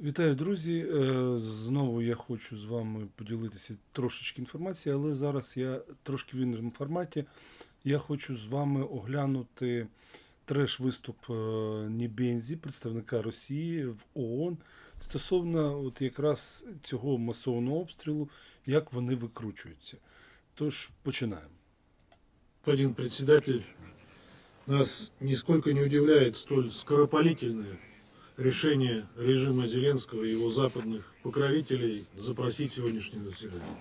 Вітаю, друзі. Е, Знову я хочу з вами поділитися трошечки інформації, але зараз я трошки в іншому форматі. Я хочу з вами оглянути треш-виступ е, Нібензі, представника Росії в ООН, стосовно от якраз цього масованого обстрілу, як вони викручуються. Тож починаємо. Господин председатель, нас нисколько не удивляет столь скоропалительное решение режима Зеленского и его западных покровителей запросить сегодняшнее заседание.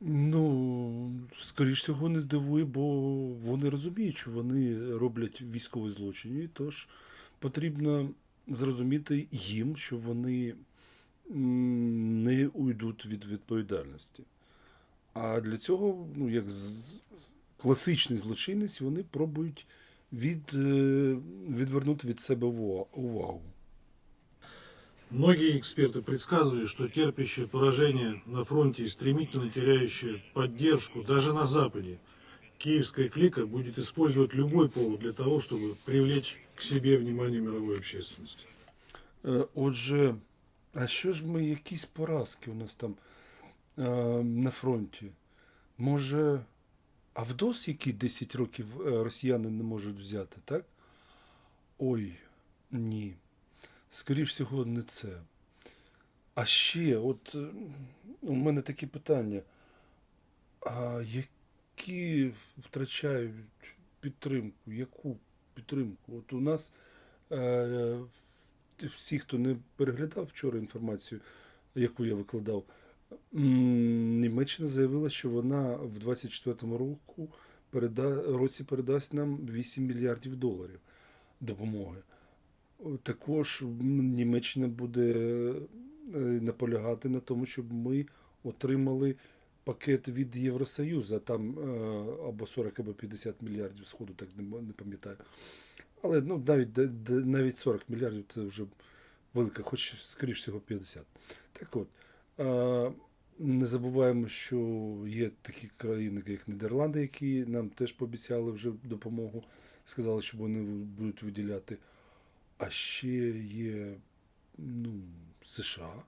Ну, скоріш всього, не здивує, бо вони розуміють, що вони роблять військові злочини, тож потрібно зрозуміти їм, що вони не уйдуть від відповідальності. А для цього, ну, як класичний злочинець, вони пробують від, е, відвернути від себе ува- увагу. Многие эксперты предсказывали, что терпящее поражение на фронте и стремительно теряющее поддержку даже на Западе, киевская клика будет использовать любой повод для того, чтобы привлечь к себе внимание мировой общественности. Е, Отже, а що ж ми, якісь поразки у нас там е, на фронті? Може, Авдос, який 10 років е, росіяни не можуть взяти, так? Ой, ні. Скоріш всього, не це. А ще, от е, у мене такі питання. А які втрачають підтримку? Яку підтримку? От у нас е, всі, хто не переглядав вчора інформацію, яку я викладав, Німеччина заявила, що вона в 24-му року переда, році передасть нам 8 мільярдів доларів допомоги. Також Німеччина буде е, наполягати на тому, щоб ми отримали пакет від Євросоюзу, там е, або 40, або 50 мільярдів сходу, так не, пам'ятаю. Але ну, навіть, навіть 40 мільярдів це вже велика, хоч скоріш всього 50. Так от, е, не забуваємо, що є такі країни, як Нідерланди, які нам теж пообіцяли вже допомогу, сказали, що вони будуть виділяти. А ще є ну, США,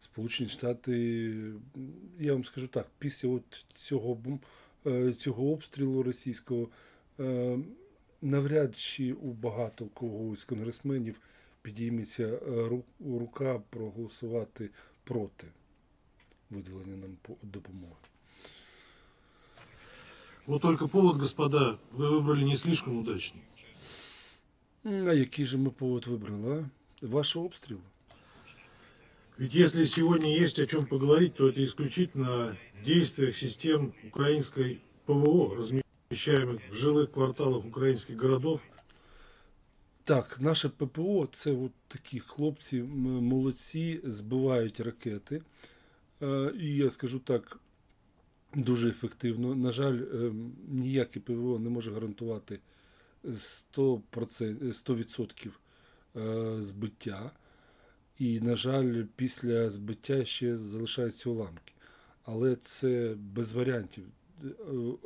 Сполучені Штати. Я вам скажу так, після от цього, е, цього обстрілу російського е, навряд чи у багато кого з конгресменів підійметься рука проголосувати проти виділення нам по- допомоги. Вот только повод, господа, вы выбрали не слишком удачный. М, А який же ми повод вибрали, а? Вашого обстрілу? Ведь если сегодня есть о чем поговорить, то это исключительно о действиях систем украинской ПВО, размещаемых в жилых кварталах украинских городов, Так, наше ППО це от такі хлопці м, молодці, збивають ракети. Е, І я скажу так, дуже ефективно. На жаль, ем, ніяке ПВО не може гарантувати 100%, 100% е, збиття. І, на жаль, після збиття ще залишаються уламки. Але це без варіантів. Е,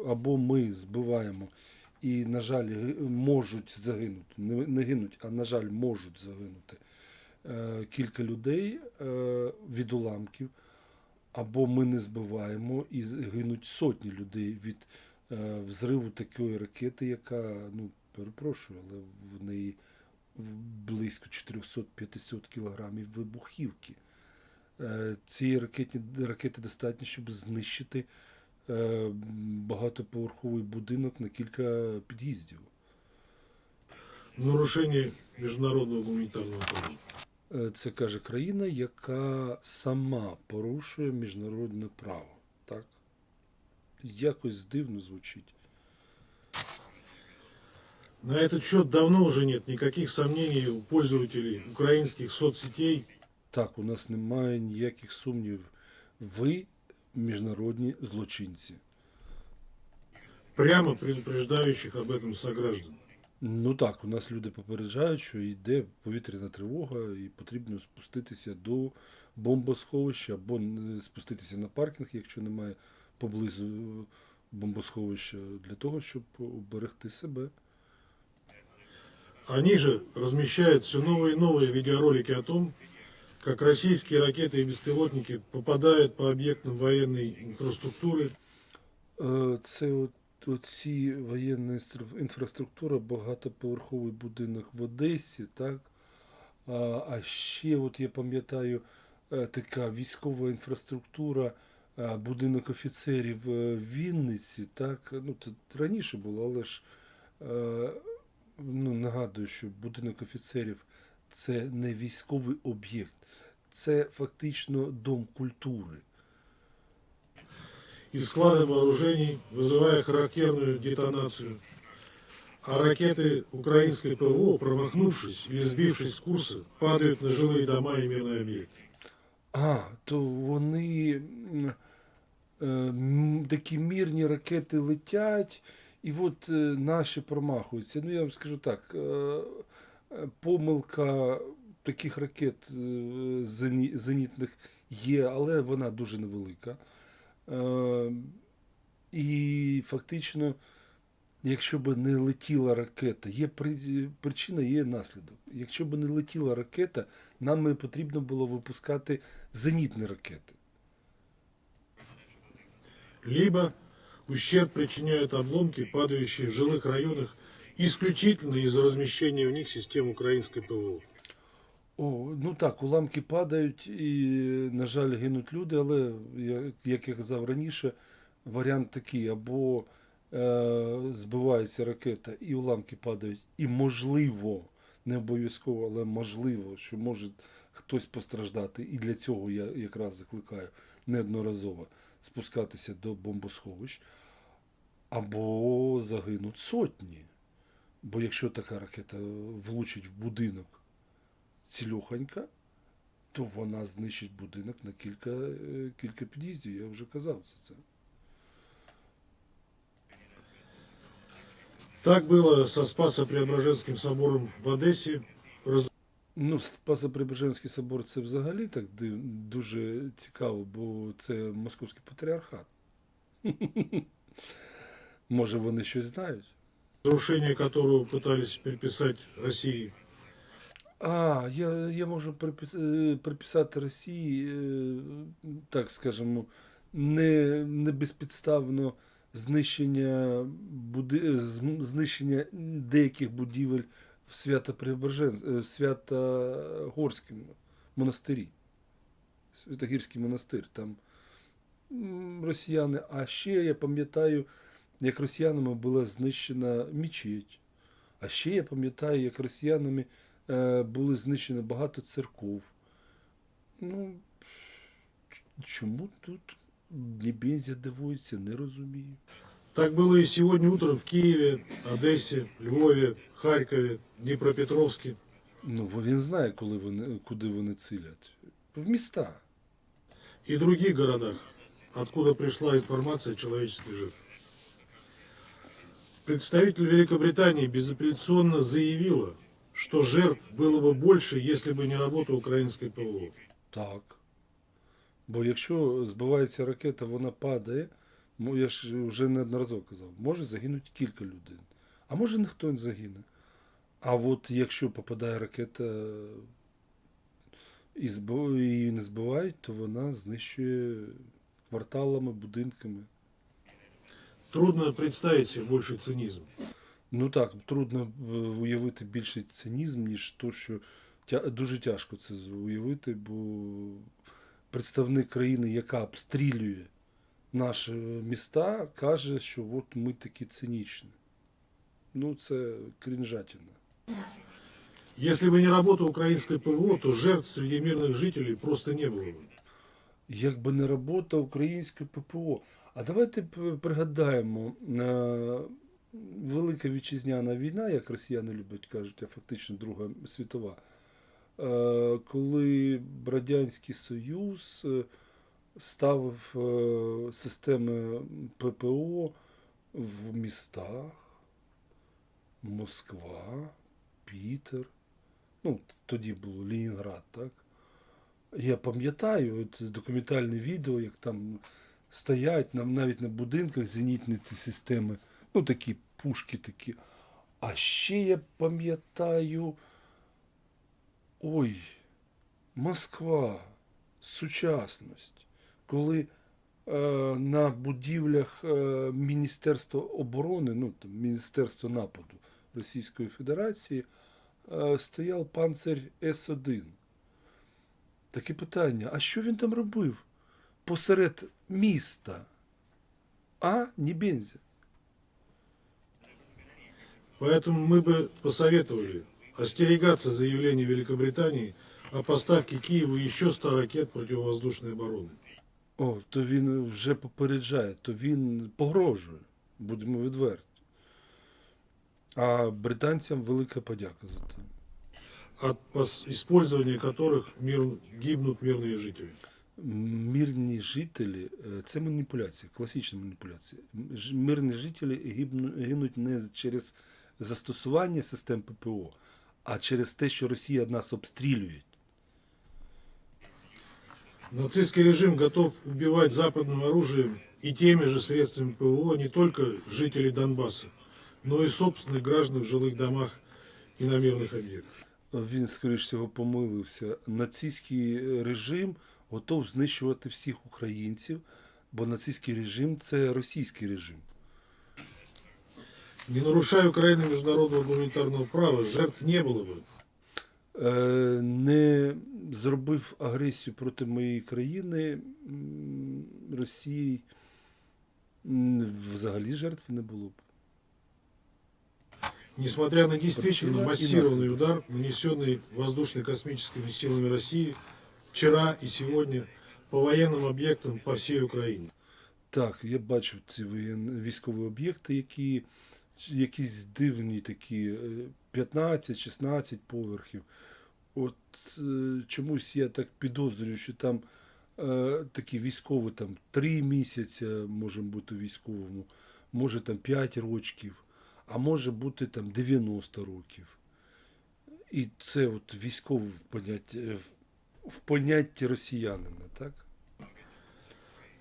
Або ми збиваємо і, на жаль, можуть загинути. Не, не гинуть, а на жаль, можуть загинути кілька людей від уламків, або ми не збиваємо і гинуть сотні людей від е, взриву такої ракети, яка, ну, перепрошую, але в неї близько 400-500 кілограмів вибухівки. Е, Цієї ракети, ракети достатньо, щоб знищити е, багатоповерховий будинок на кілька під'їздів. в нарушении международного гуманитарного права. Е, Це каже країна, яка сама порушує міжнародне право. Так? Якось дивно звучить. На этот счет давно уже нет никаких сомнений у пользователей украинских соцсетей Так, у нас немає ніяких сумнівів. Ви міжнародні злочинці. прямо предупреждающих об этом сограждан. Ну так, у нас люди попереджають, що йде повітряна тривога і потрібно спуститися до бомбосховища або е, спуститися на паркінг, якщо немає поблизу е, бомбосховища, для того, щоб уберегти себе. Они же размещают все новые и новые видеоролики о том, как российские ракеты и беспилотники попадают по объектам военной инфраструктуры, Е, Це от, оці воєнна інфраструктура, багатоповерховий будинок в Одесі, так? А, а ще, от я пам'ятаю, е, така військова інфраструктура, е, будинок офіцерів е, в Вінниці, так? Ну, це раніше було, але ж ну, нагадую, що будинок офіцерів це не військовий об'єкт, це фактично дом культури из склада вооружений, вызывая характерную детонацию. А ракеты украинской ПВО, промахнувшись или сбившись с курса, падают на жилые дома и мирные объекты. А, то вони м, е, м, такі мірні ракети летять, і от е, наші промахуються. Ну, я вам скажу так, е, е, помилка таких ракет е, зені- зенітних є, але вона дуже невелика. Е, І фактично, якщо б не летіла ракета, є причина, є наслідок. Якщо б не летіла ракета, нам би потрібно було випускати зенітні ракети. Либо ущерб причиняют обломки, падающие в жилых районах, исключительно из-за размещения в них систем украинской ПВО. О, ну так, уламки падають і, на жаль, гинуть люди, але, як я казав раніше, варіант такий: або е, збивається ракета, і уламки падають, і можливо, не обов'язково, але можливо, що може хтось постраждати. І для цього я якраз закликаю неодноразово спускатися до бомбосховищ, або загинуть сотні. Бо якщо така ракета влучить в будинок, цілюханька, то вона знищить будинок на кілька, е, кілька під'їздів. Я вже казав це. це. Так было со Спасо-Преображенским собором в Одессе, Ну, Спасо-Преображенський собор це взагалі так дуже цікаво, бо це московський патріархат. Може, вони щось знають? разрушение которого пытались приписать России. А, я, я можу е, приписати Росії, е, так скажемо, не, не безпідставно знищення, буди, знищення деяких будівель в Свято-Преображен, е, в Свято-Горському монастирі. Святогірський монастир. Там росіяни. А ще я пам'ятаю, як росіянами була знищена мечеть. А ще я пам'ятаю, як росіянами були знищені багато церков. Ну, чому тут Небензя дивується, не розумію. Так было и сегодня утром в Киеве, Одессе, Львове, Харькове, Днепропетровске. Ну, він знає, коли вони, куди вони цілять. В міста. и других городах, откуда пришла информация о человеческих жертвах. Представитель Великобритании безапелляционно заявила, что жертв было бы больше, если бы не работа украинской ПВО. Так. Бо якщо збивається ракета, вона падає, ну, я ж вже неодноразово казав, може загинути кілька людей. А може ніхто не загине. А от якщо попадає ракета і збив- її не збивають, то вона знищує кварталами, будинками. Трудно представить себе больший цинизм. Ну так, трудно е, уявити більший цинізм, ніж то, що тя, дуже тяжко це уявити, бо представник країни, яка обстрілює наші міста, каже, що от ми такі цинічні. Ну, це крінжатіна. Если бы не работа украинской ПВО, то жертв среди мирных жителей просто не было бы. Якби не робота української ППО. А давайте п- пригадаємо, е, Велика вітчизняна війна, як росіяни люблять кажуть, а фактично Друга світова, е, коли Радянський Союз е, ставив е, системи ППО в містах, Москва, Пітер, ну, тоді було Ленінград, так? Я пам'ятаю документальне відео, як там стоять навіть на будинках зенітні системи, ну такі пушки такі. А ще я пам'ятаю. Ой, Москва, сучасність, коли е, на будівлях е, Міністерства оборони, ну там Міністерства нападу Російської Федерації, е, стояв панцир С-1. Таке питання: а що він там робив посеред міста? А, не бензя. Поэтому мы бы посоветовали остерегаться заявлений Великобритании о поставке Киеву еще 100 ракет противовоздушной обороны. О, то він вже попереджає, то він погрожує, будемо відверті. А британцям велика подяка за це. от пос- использования которых мир, гибнут мирные жители. Мирні жителі е, це маніпуляція, класична маніпуляція. М- ж- Мирні жителі гибну- гинуть не через застосування систем ППО, а через те, що Росія нас обстрілює. Нацистский режим готов убивать западным оружием и теми же средствами ПВО не только жителей Донбасса, но и собственных граждан в жилых домах и на мирных объектах. Він, скоріш всього, помилився. Нацистський режим готов знищувати всіх українців, бо нацистський режим це російський режим. Не нарушая Украины международного гуманитарного права, жертв не было бы. Е, Не зробив агресію проти моєї країни м, Росії, м, взагалі жертв не було б. Несмотря на действительно Причина и массированный наследие. удар, нанесенный воздушно-космическими силами России вчера и сегодня по военным объектам по всей Украине. Так, я бачив ці воєн- військові об'єкти, які якісь дивні такі е, 15-16 поверхів. От е, чомусь я так підозрюю, що там е, такі військові там 3 місяці може бути військовому, може там 5 років, а може бути там 90 років. І це от військове в понятті, в понятті росіянина, так?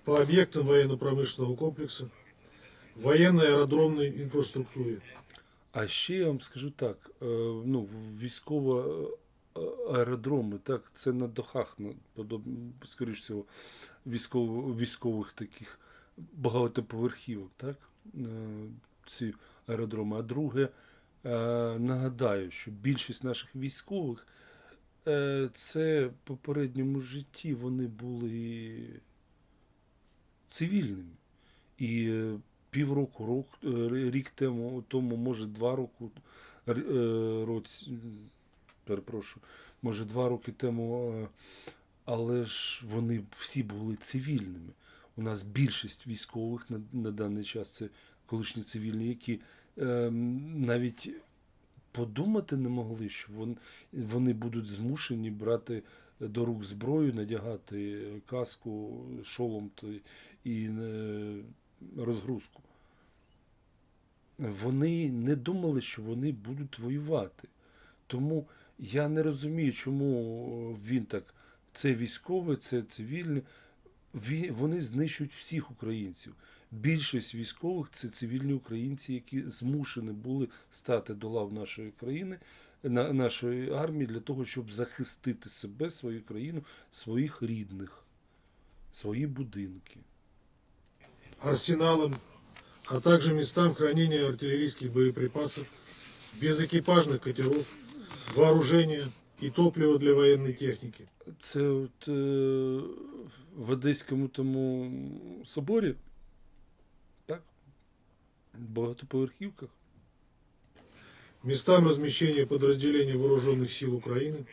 По объектам военно-промышленного комплекса, военной аэродромной инфраструктуре, А ще я вам скажу так: е, ну, військово е, аеродроми, так, це на дахах, на, скоріш всього, військово, військових таких багатоповерхівок, так? е, Ці аеродроми. А друге, нагадаю, що більшість наших військових це в попередньому житті вони були цивільними. І півроку, рок, е, рік тому, тому, може два роки, е, році, перепрошую, може два роки тому, е, але ж вони всі були цивільними. У нас більшість військових на, на даний час це колишні цивільні, які е, навіть подумати не могли, що вон, вони будуть змушені брати до рук зброю, надягати каску, шолом і розгрузку. Вони не думали, що вони будуть воювати. Тому я не розумію, чому він так. Це військовий, це цивільний. Вони знищують всіх українців. Більшість військових це цивільні українці, які змушені були стати до лав нашої країни, нашої армії для того, щоб захистити себе, свою країну, своїх рідних, свої будинки. арсеналам, а также местам хранения артиллерийских боеприпасов, безэкипажных катеров, вооружения и топлива для военной техники. Це от е, в Одеському тому соборі, так? В багатоповерхівках. местам размещения подразделений вооруженных сил Украины,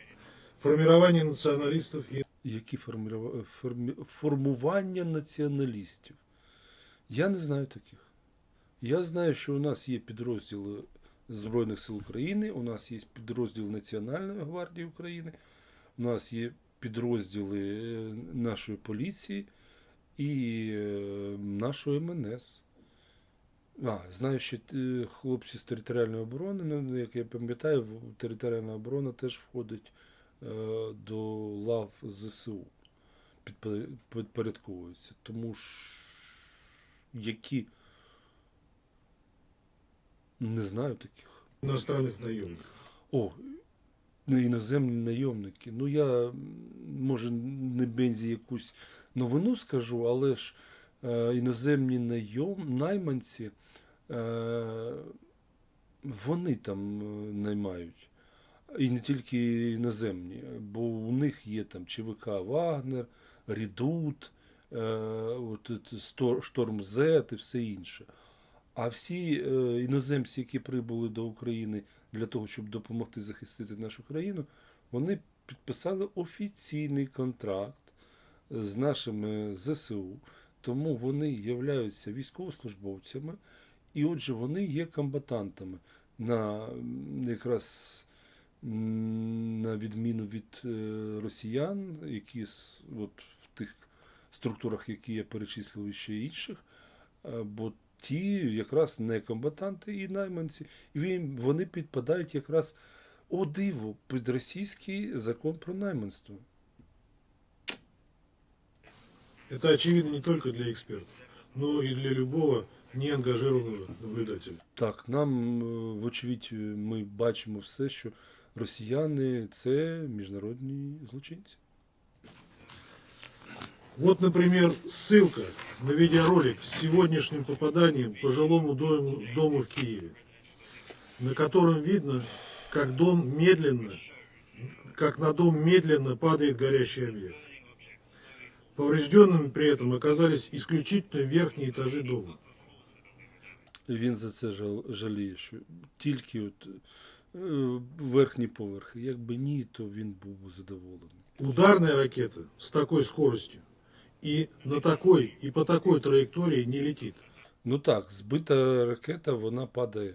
формирование националистов и Які формірува- формі- формування націоналістів. Я не знаю таких. Я знаю, що у нас є підрозділи Збройних сил України, у нас є підрозділ Національної гвардії України, у нас є підрозділи е, нашої поліції і е, нашої МНС. А, знаю, що е, хлопці з територіальної оборони, ну, як я пам'ятаю, територіальна оборона теж входить е, до лав ЗСУ, підпо- підпорядковуються. Тому ж які не знаю таких. иностранных наемников. О, не іноземні найомники. Ну я може не бензі якусь новину скажу, але ж е, іноземні найом, найманці, е, вони там е, наймають. І не тільки іноземні, бо у них є там ЧВК Вагнер, Рідут, е, Шторм Зет і все інше. А всі е, іноземці, які прибули до України для того, щоб допомогти захистити нашу країну, вони підписали офіційний контракт з нашими ЗСУ, тому вони являються військовослужбовцями, і отже, вони є комбатантами на якраз на відміну від е, росіян, які от структурах, які я перечислив ще інших, е, бо ті якраз не комбатанти і найманці, і вони підпадають якраз о диво під російський закон про найманство. Это очевидно не только для экспертов, но и для любого неангажированного наблюдателя. Так, нам, е, вочевидь, е, ми бачимо все, що росіяни це міжнародні злочинці. Вот, например, ссылка на видеоролик с сегодняшним попаданием по жилому дому, дому в Киеве, на котором видно, как дом медленно, как на дом медленно падает горящий объект. Поврежденными при этом оказались исключительно верхние этажи дома. І Він за це жал- жаліє, що тільки от е, верхні поверхи. Якби ні, то він був би задоволений. Ударная ракета с такой скоростью и на такой, и по такой траектории не летит. Ну так, збита ракета, вона падає.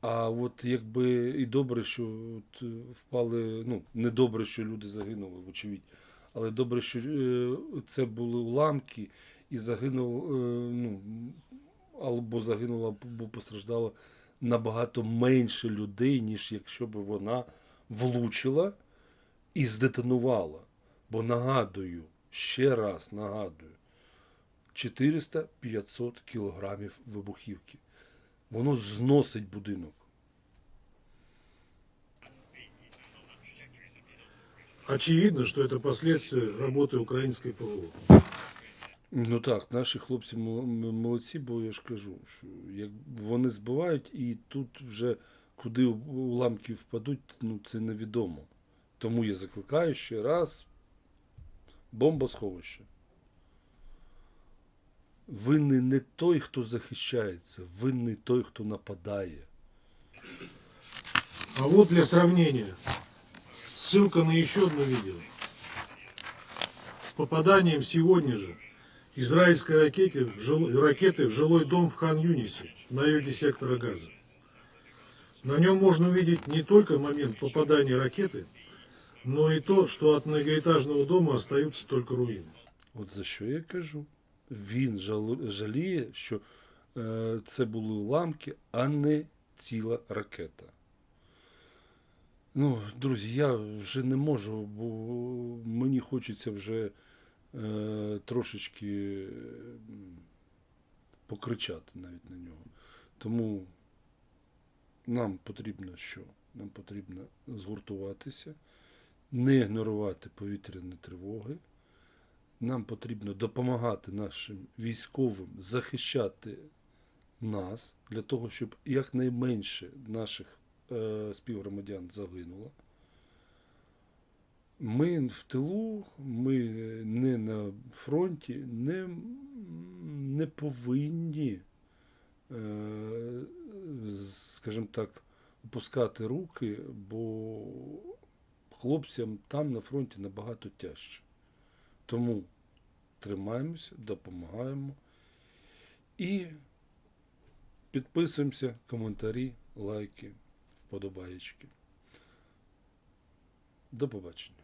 А от якби і добре, що от е, впали, ну, не добре, що люди загинули, вочевидь, але добре, що е, це були уламки і загинуло, е, ну, або загинуло, або постраждало набагато менше людей, ніж якщо б вона влучила і здетонувала. Бо нагадую, ще раз нагадую, 400-500 кілограмів вибухівки. Воно зносить будинок. Очевидно, что это последствия работы украинской ПВО. Ну так, наші хлопці молодці, бо я ж кажу, що як вони збивають, і тут вже куди уламки впадуть, ну це невідомо. Тому я закликаю ще раз бомбосховище. Винний не той, хто захищається, винний той, хто нападає. А вот для сравнения ссылка на еще одно видео. С попаданием сегодня же израильской ракеты в, жил- ракеты в жилой дом в Хан-Юнисе на юге сектора Газа. На нем можно увидеть не только момент попадания ракеты, но и то, что от многоэтажного дома остаются только руины. От за що я кажу. Він жаліє, що це були уламки, а не ціла ракета. Ну, друзі, я вже не можу, бо мені хочеться вже е, трошечки покричати навіть на нього. Тому нам потрібно що? Нам потрібно згуртуватися, не ігнорувати повітряні тривоги. Нам потрібно допомагати нашим військовим захищати нас для того, щоб якнайменше наших е, співгромадян загинуло. Ми в тилу, ми не на фронті, не, не повинні, е, скажімо так, опускати руки, бо хлопцям там на фронті набагато тяжче. Тому тримаємося, допомагаємо і підписуємося, коментарі, лайки, вподобаєчки. До побачення.